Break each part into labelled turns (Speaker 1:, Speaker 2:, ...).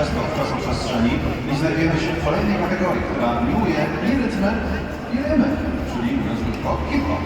Speaker 1: przez to w czasoprzestrzeni i znajdujemy się w kolejnej kategorii, która miłuje i rytmem, i rymem, czyli mówiąc krótko, hip-hop.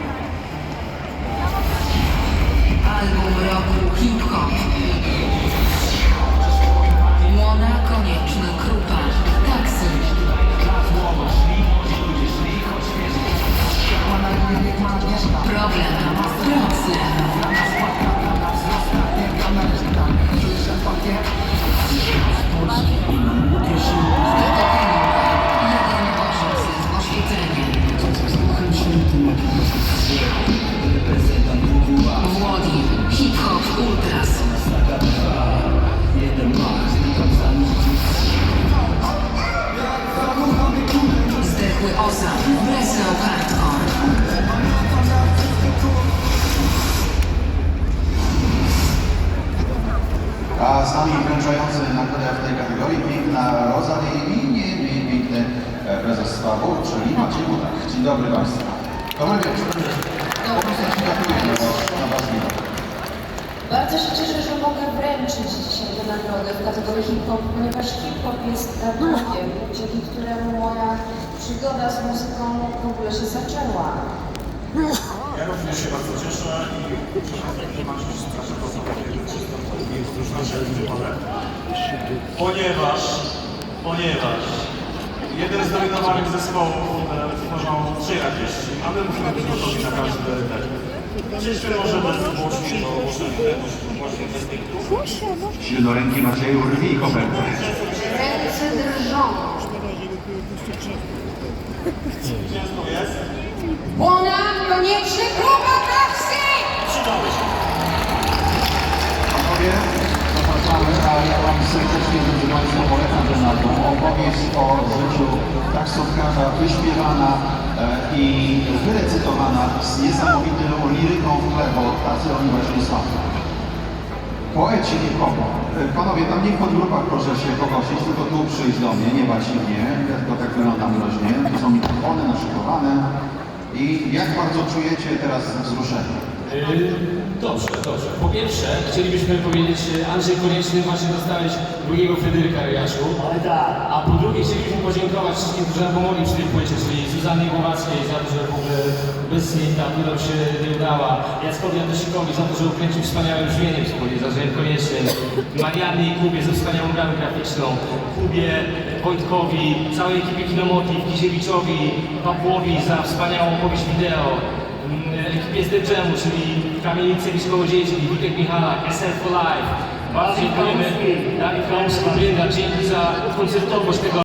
Speaker 1: A z nami wręczający nagrodę w tej kategorii piękna Rosalie i nie mniej piękny e, prezes Sławu, czyli Maciej Budak. Dzień dobry Państwu. Dobry wieczór. Bardzo
Speaker 2: się cieszę, że mogę wręczyć dzisiaj tę nagrodę w kategorii hip-hop, ponieważ hip-hop jest gatunciem, dzięki któremu moja przygoda z muzyką w ogóle się zaczęła.
Speaker 3: Ja również się bardzo cieszę i cieszę się, że straszę to Ponieważ, ponieważ jeden z nominowanych zespołów tworzą trzy jakieści, a my musimy być gotowi na każdy termin. Cieszmy może bez głośniej, bo głośniej bez dyktu.
Speaker 1: Silnoręki Macieju, rwij kopertę.
Speaker 2: Ręce drżą.
Speaker 3: Ciężko jest?
Speaker 2: Młona
Speaker 1: i wyrecytowana z niesamowitą liryką w tle, bo tacy oni właśnie są. Poeci hip-hopu. E, Panowie, tam nie w podgrupach proszę się pogłosić, tylko tu przyjść do mnie, nie bać się mnie, ja tylko tak wyglądam groźnie. Tu są mikrofony naszykowane. I jak bardzo czujecie teraz wzruszenie?
Speaker 4: Yy, Dobrze, dobrze. Po pierwsze, chcielibyśmy powiedzieć, że Andrzej Konieczny właśnie dostałeś drugiego Fryderyka Ryjaszu. A po drugie, chcielibyśmy podziękować wszystkim, którzy nam pomogli przy tej płycie, czyli Zuzannie Głowackiej za to, że w ogóle bez niej ta płyta się nie udała. Jackowi Andyszykowi za to, że ukręcił wspaniałe brzmienie wspólnie z Andrzejem Koniecznym. Mariannie i Kubie ze wspaniałą grą graficzną. Kubie, Wojtkowi, całej ekipie Kinomotiv, Kiziewiczowi, Pawłowi za wspaniałą opowieść wideo ekipie z Deczemu, czyli Kamienicy Wiskołodziejskiej, Witek Michalak, SL for Life. Bardzo dziękujemy Dawid Kałusku, Brynda, dzięki za koncertowość tego